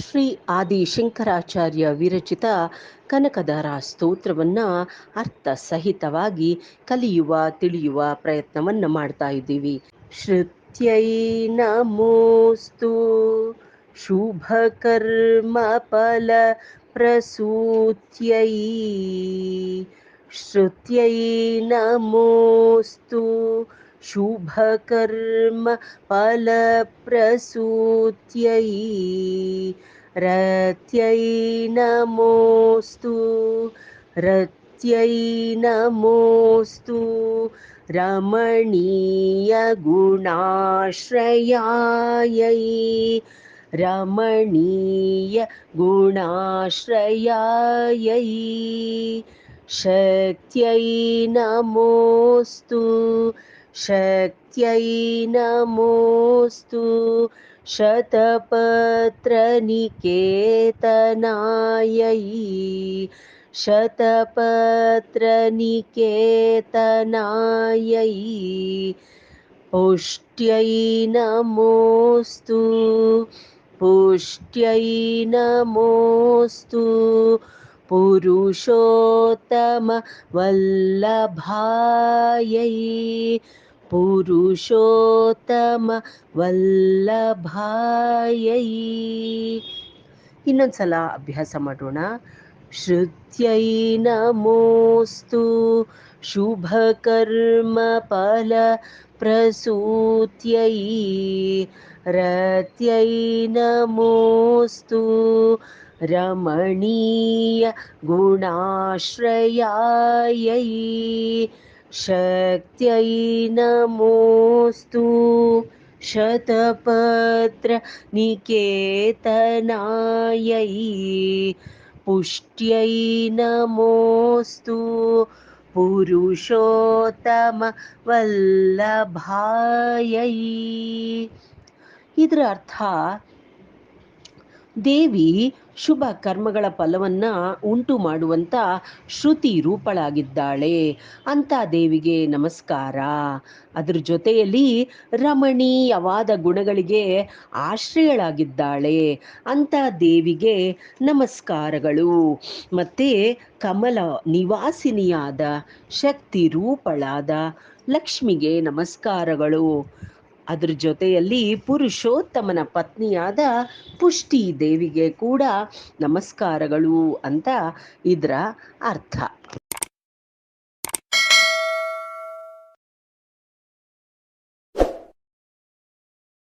ಶ್ರೀ ಆದಿ ಶಂಕರಾಚಾರ್ಯ ವಿರಚಿತ ಕನಕದಾರ ಸ್ತೋತ್ರವನ್ನು ಅರ್ಥ ಸಹಿತವಾಗಿ ಕಲಿಯುವ, ತಿಳಿಯುವ ಪ್ರಯತ್ನವನ್ನು ಮಾಡ್ತಾ ಇದ್ದೀವಿ. ಶ್ರುತ್ಯೈ ನಮೋಸ್ತು. ಶುಭ ಕರ್ಮ ಫಲ ಪ್ರಸೂತ್ಯೈ. ಶ್ರುತ್ಯೈ ನಮೋಸ್ತು. शुभकर्म फलप्रसूत्यै रत्यै नमोऽस्तु रत्यै नमोऽस्तु रमणीयगुणाश्रयायै रमणीयगुणाश्रयायै शक्त्यै नमोऽस्तु शक्त्यै नमोऽस्तु शतपत्रनिकेतनायै शतपत्रनिकेतनायै पुष्ट्यै नमोऽस्तु पुष्ट्यै नमोऽस्तु पुरुषोत्तमवल्लभायै ಪುರುಷೋತ್ತಮ ವಲ್ಲಭಾಯೈ ಇನ್ನೊಂದ್ಸಲ ಅಭ್ಯಾಸ ಮಾಡೋಣ ಶ್ರುತ್ಯೈ ನಮೋಸ್ತು ಶುಭ ಕರ್ಮ ಫಲ रमणीय गुणाश्रयायै शक्त्यै नमोस्तु शतपत्र निकेतनायै पुष्ट्यै नमोऽस्तु। पुरुषोत्तमवल्लभायै। इदर्था देवी ಶುಭ ಕರ್ಮಗಳ ಫಲವನ್ನು ಉಂಟು ಮಾಡುವಂಥ ಶ್ರುತಿ ರೂಪಳಾಗಿದ್ದಾಳೆ. ಅಂತ ದೇವಿಗೆ ನಮಸ್ಕಾರ. ಅದರ ಜೊತೆಯಲ್ಲಿ ರಮಣೀಯವಾದ ಗುಣಗಳಿಗೆ ಆಶ್ರಯಳಾಗಿದ್ದಾಳೆ. ಅಂತ ದೇವಿಗೆ ನಮಸ್ಕಾರಗಳು. ಮತ್ತು ಕಮಲ ನಿವಾಸಿನಿಯಾದ ಶಕ್ತಿ ರೂಪಳಾದ ಲಕ್ಷ್ಮಿಗೆ ನಮಸ್ಕಾರಗಳು. ಅದ್ರ ಜೊತೆಯಲ್ಲಿ ಪುರುಷೋತ್ತಮನ ಪತ್ನಿಯಾದ ಪುಷ್ಟಿ ದೇವಿಗೆ ಕೂಡ ನಮಸ್ಕಾರಗಳು ಅಂತ ಇದರ ಅರ್ಥ.